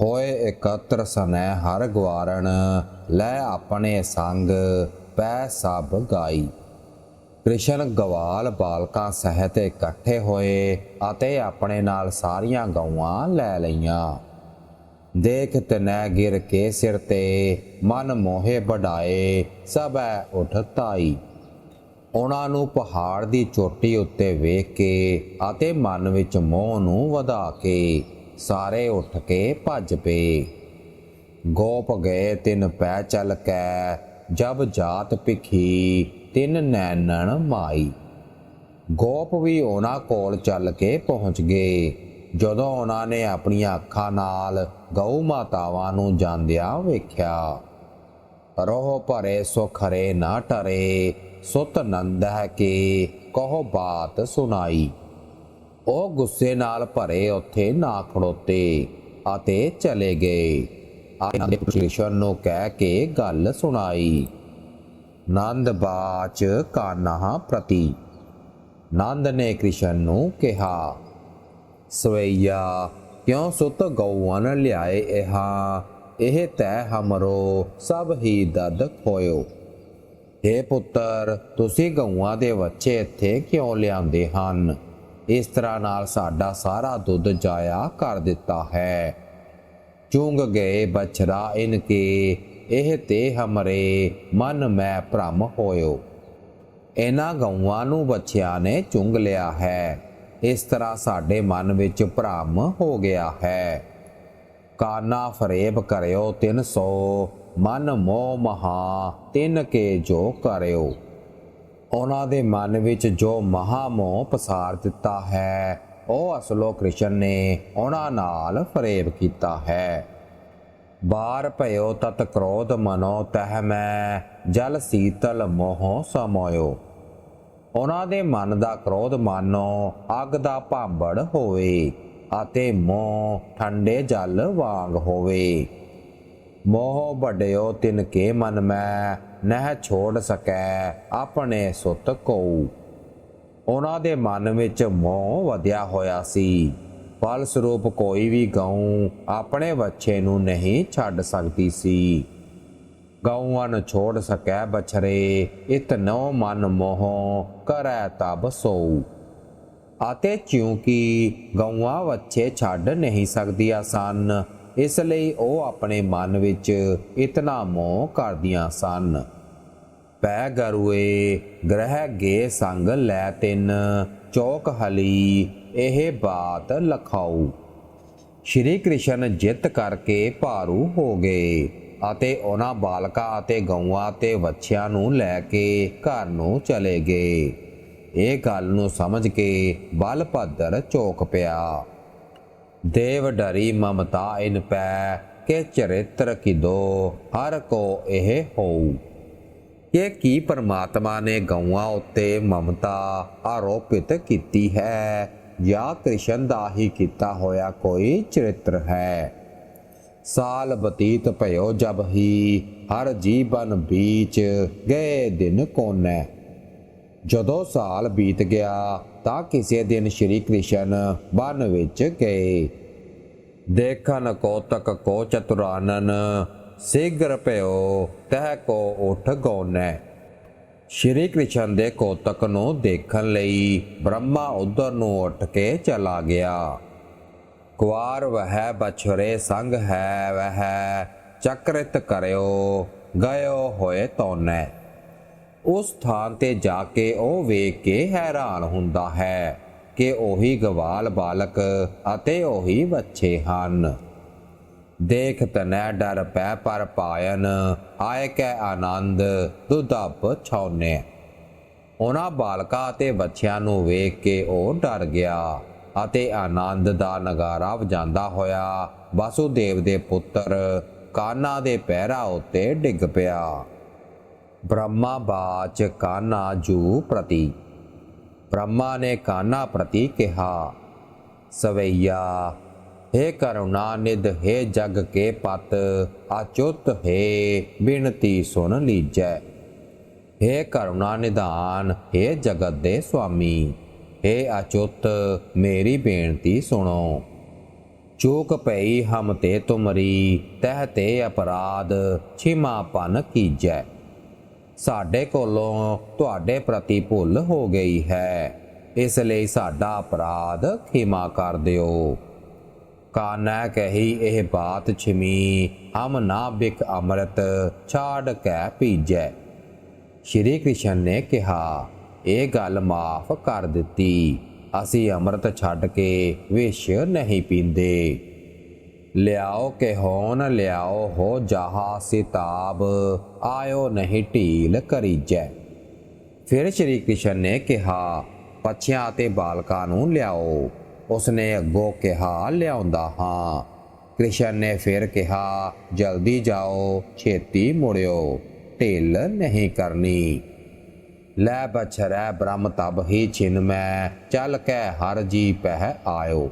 ਹੋਏ ਇਕੱਤਰ ਸਨੈ ਹਰ ਗਵਾਰਣ, ਲੈ ਆਪਣੇ ਸੰਗ ਪੈ ਸਭ ਗਾਈ। ਕ੍ਰਿਸ਼ਨ ਗਵਾਲ ਬਾਲਕਾਂ ਸਹਿਤ ਇਕੱਠੇ ਹੋਏ ਅਤੇ ਆਪਣੇ ਨਾਲ ਸਾਰੀਆਂ ਗਊਆਂ ਲੈ ਲਈਆਂ। ਦੇਖ ਤਨੈ ਗਿਰ ਕੇ ਸਿਰ ਤੇ, ਮਨ ਮੋਹੇ ਵਡਾਏ, ਸਭੈ ਉਠ ਤਾਈ ਉਹਨਾਂ ਨੂੰ ਪਹਾੜ ਦੀ ਚੋਟੀ ਉੱਤੇ ਵੇਖ ਕੇ ਅਤੇ ਮਨ ਵਿੱਚ ਮੋਹ ਨੂੰ ਵਧਾ ਕੇ ਸਾਰੇ ਉੱਠ ਕੇ ਭੱਜ ਪਏ। ਗੋਪ ਗਏ, ਤਿੰਨ ਪੈ ਚੱਲ ਕੈ, ਜਬ ਜਾਤ ਭਿਖੀ, ਤਿੰਨ ਨੈਣਨ ਮਾਈ। ਗੋਪ ਵੀ ਉਹਨਾਂ ਕੋਲ ਚੱਲ ਕੇ ਪਹੁੰਚ ਗਏ। ਜਦੋਂ ਉਹਨਾਂ ਨੇ ਆਪਣੀਆਂ ਅੱਖਾਂ ਨਾਲ ਗਊ ਮਾਤਾਵਾਂ ਨੂੰ ਜਾਂਦਿਆਂ ਵੇਖਿਆ ਰੋਹ ਭਰੇ ਸੁਖਰੇ ਨਾ ਟਰੇ। ਸੁਤ ਨੰਦ ਹੈ ਕਿ ਕਹੋ ਬਾਤ ਸੁਣਾਈ। ਉਹ ਗੁੱਸੇ ਨਾਲ ਭਰੇ ਉੱਥੇ ਨਾ ਖੜੋਤੇ ਅਤੇ ਚਲੇ ਗਏ। ਆਨੰਦ ਕ੍ਰਿਸ਼ਨ ਨੂੰ ਕਹਿ ਕੇ ਗੱਲ ਸੁਣਾਈ। ਨੰਦ ਬਾਚ ਕਾਨਹਾ ਪ੍ਰਤੀ। ਨੰਦ ਨੇ ਕ੍ਰਿਸ਼ਨ ਨੂੰ ਕਿਹਾ, ਸਵਈਆ, ਕਿਉਂ ਸੁਤ ਗਊਆਂ ਲਿਆਏ ਇਹਾ? ਇਹ ਤੈ ਹਮਰੋ, ਸਭ ਹੀ ਦਦ ਖੋਇਓ। हे ਪੁੱਤਰ, ਤੁਸੀਂ ਗਊਆਂ ਦੇ ਬੱਚੇ ਇੱਥੇ ਕਿਉਂ ਲਿਆਂਦੇ ਹਨ? ਇਸ ਤਰ੍ਹਾਂ ਨਾਲ ਸਾਡਾ ਸਾਰਾ ਦੁੱਧ ਜਾਇਆ ਕਰ ਦਿੱਤਾ ਹੈ। ਚੁੰਗ ਗਏ ਬਛੜਾ ਇਨਕੇ ਇਹ ਤੇ ਹਮਰੇ ਮਨ ਮੈਂ ਭ੍ਰਮ ਹੋਇਓ। ਇਹਨਾਂ ਗਊਆਂ ਨੂੰ ਬੱਚਿਆਂ ਨੇ ਚੁੰਗ ਲਿਆ ਹੈ। ਇਸ ਤਰ੍ਹਾਂ ਸਾਡੇ ਮਨ ਵਿੱਚ ਭ੍ਰਮ ਹੋ ਗਿਆ ਹੈ। ਕਾਨਾ ਫਰੇਬ ਕਰਿਓ 300 ਮਨ ਮੋਹ ਮਹਾ ਤਿੰਨ ਕੇ ਜੋ ਕਰਿਓ। ਉਹਨਾਂ ਦੇ ਮਨ ਵਿੱਚ ਜੋ ਮਹਾ ਮੋਹ ਪਸਾਰ ਦਿੱਤਾ ਹੈ, ਉਹ ਅਸਲੋ ਕ੍ਰਿਸ਼ਨ ਨੇ ਉਹਨਾਂ ਨਾਲ ਫਰੇਬ ਕੀਤਾ ਹੈ। ਬਾਰ ਭਇਓ ਤਤ ਕ੍ਰੋਧ ਮਨੋ ਤਹ ਮੈਂ, ਜਲ ਸੀਤਲ ਮੋਹ ਸਮੋਇਓ। ਉਹਨਾਂ ਦੇ ਮਨ ਦਾ ਕ੍ਰੋਧ ਮਾਨੋ, ਅੱਗ ਦਾ ਭਾਂਬੜ ਹੋਵੇ ਅਤੇ ਮੋਹ ਠੰਡੇ ਜਲ ਵਾਂਗ ਹੋਵੇ। ਮੋਹ ਵੱਡਿਓ ਤਿਨ ਕੇ ਮਨ ਮੈਂ ਨਹਿ ਛੋੜ ਸਕੈ, ਆਪਣੇ ਸੁੱਤ ਕੋ ਉਹਨਾਂ ਦੇ ਮਨ ਵਿੱਚ ਮੋਹ ਵਧਿਆ ਹੋਇਆ ਸੀ। ਫਲ ਸਰੂਪ ਕੋਈ ਵੀ ਗਊ ਆਪਣੇ ਬੱਚੇ ਨੂੰ ਨਹੀਂ ਛੱਡ ਸਕਦੀ ਸੀ। ਗਊਆਂ ਨੂੰ ਛੋੜ ਸਕੈ ਬਛਰੇ ਇਤਨੋ ਮਨ ਮੋਹ ਕਰੈ ਤਬ ਸੋਊ। ਅਤੇ ਕਿਉਂਕਿ ਗਊਆਂ ਵੱਛੇ ਛੱਡ ਨਹੀਂ ਸਕਦੀਆਂ ਸਨ। ਇਸ ਲਈ ਉਹ ਆਪਣੇ ਮਨ ਵਿੱਚ ਇਤਨਾ ਮੋਹ ਕਰਦੀਆਂ ਸਨ। ਪੈ ਗਰੂਏ, ਗ੍ਰਹਿ ਗੇ ਸੰਗ ਲੈ ਤਿੰਨ, ਚੌਕ ਹਲੀ, ਇਹ ਬਾਤ ਲਖਾਉ ਸ਼੍ਰੀ ਕ੍ਰਿਸ਼ਨ ਜਿੱਤ ਕਰਕੇ ਭਾਰੂ ਹੋ ਗਏ ਅਤੇ ਉਹਨਾਂ ਬਾਲਕਾਂ ਅਤੇ ਗਊਆਂ ਤੇ ਵੱਛਿਆਂ ਨੂੰ ਲੈ ਕੇ ਘਰ ਨੂੰ ਚਲੇ ਗਏ। ਇਹ ਗੱਲ ਨੂੰ ਸਮਝ ਕੇ ਬਲਭਦਰ ਚੌਕ ਪਿਆ। ਦੇਵ ਡਰੀ ਮਮਤਾ ਇਨ ਪੈ, ਕੇ ਚਰਿੱਤਰ ਕਿਦੋ ਹਰ ਕੋ ਇਹ ਹੋਊ। ਇਹ ਕੀ ਪਰਮਾਤਮਾ ਨੇ ਗਊਆਂ ਉੱਤੇ ਮਮਤਾ ਆਰੋਪਿਤ ਕੀਤੀ ਹੈ, ਜਾਂ ਕ੍ਰਿਸ਼ਨ ਦਾ ਹੀ ਕੀਤਾ ਹੋਇਆ ਕੋਈ ਚਰਿੱਤਰ ਹੈ। ਸਾਲ ਬਤੀਤ ਭਇਓ ਜਬ ਹੀ, ਹਰ ਜੀਵਨ ਵਿੱਚ ਗਏ ਦਿਨ ਕੋਨੇ। ਜਦੋਂ ਸਾਲ ਬੀਤ ਗਿਆ ਤਾਂ ਕਿਸੇ ਦਿਨ ਸ਼੍ਰੀ ਕ੍ਰਿਸ਼ਨ ਬਨ ਵਿੱਚ ਗਏ। ਦੇਖਣ ਕੋਤਕ ਕੋ ਚਤੁਰਾਨਨ, ਸਿਗਰ ਭਇਓ ਤਹ ਕੋ ਉਠ ਗੋਨੈ। ਸ਼੍ਰੀ ਕ੍ਰਿਸ਼ਨ ਦੇ ਕੋਤਕ ਨੂੰ ਦੇਖਣ ਲਈ ਬ੍ਰਹਮਾ ਉਧਰ ਨੂੰ ਉੱਠ ਕੇ ਚਲਾ ਗਿਆ। ਕੁਆਰ ਵਹਿ ਬਛਰੇ ਸੰਗ ਹੈ, ਵਹਿ ਚੱਕਰਿਤ ਕਰਿਓ, ਗਇਓ ਹੋਏ ਤੋਨੇ। ਉਸ ਥਾਂ ਤੇ ਜਾ ਕੇ ਉਹ ਵੇਖ ਕੇ ਹੈਰਾਨ ਹੁੰਦਾ ਹੈ ਕਿ ਉਹੀ ਗਵਾਲ ਬਾਲਕ ਅਤੇ ਉਹੀ ਬੱਚੇ ਹਨ। ਦੇਖ ਤਨੈ ਡਰ ਪੈ ਪਰ ਪਾਇਨ ਆਏ ਕੈ ਆਨੰਦ ਦੁਧਪ ਛੌਨੇ ਉਹਨਾਂ ਬਾਲਕਾਂ ਅਤੇ ਬੱਚਿਆਂ ਨੂੰ ਵੇਖ ਕੇ ਉਹ ਡਰ ਗਿਆ ਅਤੇ ਆਨੰਦ ਦਾ ਨਗਾਰਾ ਵਜਾਂਦਾ ਹੋਇਆ ਵਾਸੂਦੇਵ ਦੇ ਪੁੱਤਰ ਕਾਨਾ ਦੇ ਪੈਰਾਂ ਉੱਤੇ ਡਿੱਗ ਪਿਆ। ਬ੍ਰਹਮਾ ਬਾਚ ਕਾਨਾ ਜੂ ਪ੍ਰਤੀ ਬ੍ਰਹਮਾ ਨੇ ਕਾਨਾ ਪ੍ਰਤੀ ਕਿਹਾ ਸਵਈਆ हे ਕਰੁਣਾ ਨਿਧ हे ਜਗ ਕੇ ਪਤ ਅਚੁੱਤ ਹੈ ਬਿਨਤੀ ਸੁਨ ਲੀਜੈ हे ਕਰੁਣਾ ਨਿਧਾਨ हे ਜਗਤ ਦੇ ਸੁਆਮੀ हे ਅਚੁੱਤ ਮੇਰੀ ਬੇਨਤੀ ਸੁਣੋ ਚੂਕ ਪਈ ਹਮ ਤੇ ਤੁਮਰੀ ਤਹ ਤੇ ਅਪਰਾਧ ਛਿਮਾ ਪਨ ਕੀਜੈ ਸਾਡੇ ਕੋਲੋਂ ਤੁਹਾਡੇ ਪ੍ਰਤੀ ਭੁੱਲ ਹੋ ਗਈ ਹੈ। ਇਸ ਲਈ ਸਾਡਾ ਅਪਰਾਧ ਖਿਮਾ ਕਰ ਦਿਓ। ਕਾਨਾ ਕਹੀ ਇਹ ਬਾਤ ਛਿਮੀ, ਹਮ ਨਾ ਬਿਕ ਅੰਮ੍ਰਿਤ ਛਾੜ ਕੈ ਪੀਜੈ। ਸ਼੍ਰੀ ਕ੍ਰਿਸ਼ਨ ਨੇ ਕਿਹਾ, ਇਹ ਗੱਲ ਮਾਫ ਕਰ ਦਿੱਤੀ। ਅਸੀਂ ਅੰਮ੍ਰਿਤ ਛੱਡ ਕੇ ਵਿਸ਼ ਨਹੀਂ ਪੀਂਦੇ। ਲਿਆਓ ਕੇ ਹੋਣ ਲਿਆਓ ਹੋ ਜਾਹਾ ਸਿਤਾਬ, ਆਇਓ ਨਹੀਂ ਢੀਲ ਕਰੀਜੈ। ਫਿਰ ਸ਼੍ਰੀ ਕ੍ਰਿਸ਼ਨ ਨੇ ਕਿਹਾ, ਪੱਛਿਆਂ ਅਤੇ ਬਾਲਕਾਂ ਨੂੰ ਲਿਆਓ। ਉਸਨੇ ਅੱਗੋਂ ਕਿਹਾ, ਲਿਆਉਂਦਾ ਹਾਂ। ਕ੍ਰਿਸ਼ਨ ਨੇ ਫਿਰ ਕਿਹਾ, ਜਲਦੀ ਜਾਓ, ਛੇਤੀ ਮੁੜਿਓ, ਢਿੱਲ ਨਹੀਂ ਕਰਨੀ। ਲੈ ਬਛਰੈ ਬ੍ਰਹਮ ਤਬ ਹੀ ਛਿਨ ਮੈਂ, ਚੱਲ ਕੇ ਹਰ ਜੀ ਪਹਿ ਆਇਓ।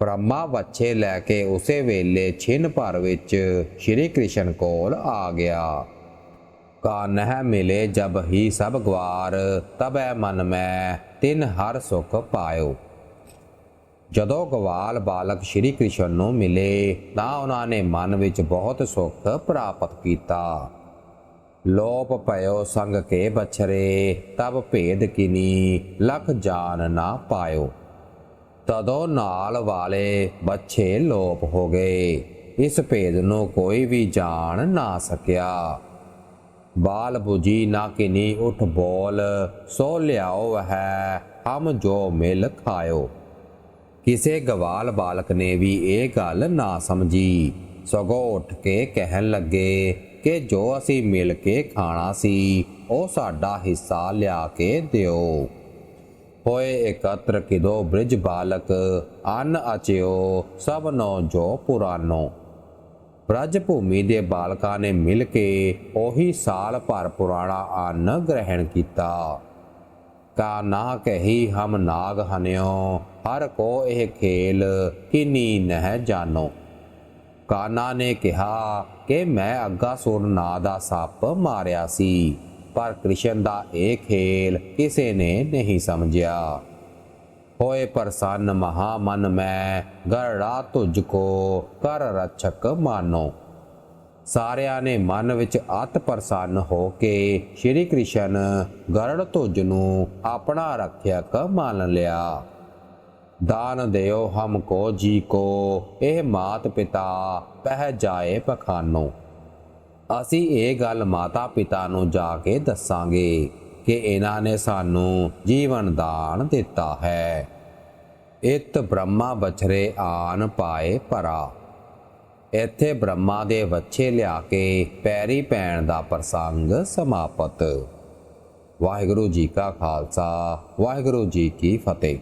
ਬ੍ਰਹਮਾ ਬੱਚੇ ਲੈ ਕੇ ਉਸੇ ਵੇਲੇ ਛਿਨ ਭਰ ਵਿੱਚ ਸ਼੍ਰੀ ਕ੍ਰਿਸ਼ਨ ਕੋਲ ਆ ਗਿਆ। ਕਾਨਹ ਮਿਲੇ ਜਬ ਹੀ ਸਭ ਗਵਾਰ, ਤਬੈ ਮਨ ਮੈਂ ਤਿਨ ਹਰ ਸੁਖ ਪਾਇਓ। ਜਦੋਂ ਗਵਾਲ ਬਾਲਕ ਸ਼੍ਰੀ ਕ੍ਰਿਸ਼ਨ ਨੂੰ ਮਿਲੇ, ਤਾਂ ਉਹਨਾਂ ਨੇ ਮਨ ਵਿੱਚ ਬਹੁਤ ਸੁਖ ਪ੍ਰਾਪਤ ਕੀਤਾ। ਲੋਪ ਭਇਓ ਸੰਗ ਕੇ ਬਛਰੇ, ਤਬ ਭੇਦ ਕਿਨੀ, ਲਖ ਜਾਨ ਨਾ ਪਾਇਓ। ਤਦੋਂ ਨਾਲ ਵਾਲੇ ਬੱਚੇ ਲੋਪ ਹੋ ਗਏ। ਇਸ ਭੇਦ ਨੂੰ ਕੋਈ ਵੀ ਜਾਣ ਨਾ ਸਕਿਆ। ਬਾਲ 부ਜੀ ਨਾ ਕਿਨੀ, ਉਠ ਬੋਲ, ਸੋ ਲਿਆਓ ਹੈ, ਹਮ ਜੋ ਮਿਲ ਖਾਇਓ। ਕਿਸੇ ਗਵਾਲ ਬਾਲਕ ਨੇ ਵੀ ਇਹ ਗੱਲ ਨਾ ਸਮਝੀ। ਸਗੋਂ ਉੱਠ ਕੇ ਕਹਿਣ ਲੱਗੇ ਕਿ ਜੋ ਅਸੀਂ ਮਿਲ ਕੇ ਖਾਣਾ ਸੀ, ਉਹ ਸਾਡਾ ਹਿੱਸਾ ਲਿਆ ਕੇ ਦਿਓ। ਹੋਏ ਇਕੱਤਰ ਕਿਦੋ ਬ੍ਰਿਜ ਬਾਲਕ, ਅਨ ਅਚਿਓ ਸਭ ਨੋ ਜੋ ਪੁਰਾਨੋ। ਬ੍ਰਜ ਭੂਮੀ ਦੇ ਬਾਲਕਾਂ ਨੇ ਮਿਲ ਕੇ ਉਹੀ ਸਾਲ ਭਰ ਪੁਰਾਣਾ ਅੰਨ ਗ੍ਰਹਿਣ ਕੀਤਾ। ਕਾ ਨਾ ਕਹੀ ਹਮ ਨਾਗ ਹਨਿਓ, ਹਰ ਕੋ ਇਹ ਖੇਲ ਕਿਨੀ ਨਹਿ ਜਾਣੋ ਕਾਨਾ ਨੇ ਕਿਹਾ ਕਿ ਮੈਂ ਅੱਗਾ ਅੱਗਾਸੁਰ ਨਾਂ ਦਾ ਸੱਪ ਮਾਰਿਆ ਸੀ। ਪਰ ਕ੍ਰਿਸ਼ਨ ਦਾ ਇਹ ਖੇਲ ਕਿਸੇ ਨੇ ਨਹੀਂ ਸਮਝਿਆ। ਹੋਏ ਪ੍ਰਸੰਨ ਮਹਾ ਮਨ ਮੈਂ ਗਰੜਾ ਤੁਝ ਕੋ, ਕਰ ਰਛਕ ਮਾਨੋ। ਸਾਰਿਆਂ ਨੇ ਮਨ ਵਿੱਚ ਅਤ ਪ੍ਰਸੰਨ ਹੋ ਕੇ ਸ਼੍ਰੀ ਕ੍ਰਿਸ਼ਨ ਗਰੜ ਤੁਝ ਨੂੰ ਆਪਣਾ ਰੱਖਿਅਕ ਮੰਨ ਲਿਆ। ਦਾਨ ਦਿਓ ਹਮ ਕੋ ਜੀ ਕੋ, ਇਹ ਮਾਤ ਪਿਤਾ ਪਹਿ ਜਾਏ ਪਖਾਨੋ। ਅਸੀਂ ਇਹ ਗੱਲ ਮਾਤਾ ਪਿਤਾ ਨੂੰ ਜਾ ਕੇ ਦੱਸਾਂਗੇ ਕਿ ਇਹਨਾਂ ਨੇ ਸਾਨੂੰ ਜੀਵਨ ਦਾਨ ਦਿੱਤਾ ਹੈ। ਇਤ ਬ੍ਰਹਮਾ ਬਛਰੇ ਆਨ ਪਾਏ ਪਰਾ। ਇੱਥੇ ਬ੍ਰਹਮਾ ਦੇ ਵੱਛੇ ਲਿਆ ਕੇ ਪੈਰੀ ਪੈਣ ਦਾ ਪ੍ਰਸੰਗ ਸਮਾਪਤ। ਵਾਹਿਗੁਰੂ ਜੀ ਕਾ ਖਾਲਸਾ, ਵਾਹਿਗੁਰੂ ਜੀ ਕੀ ਫਤਿਹ।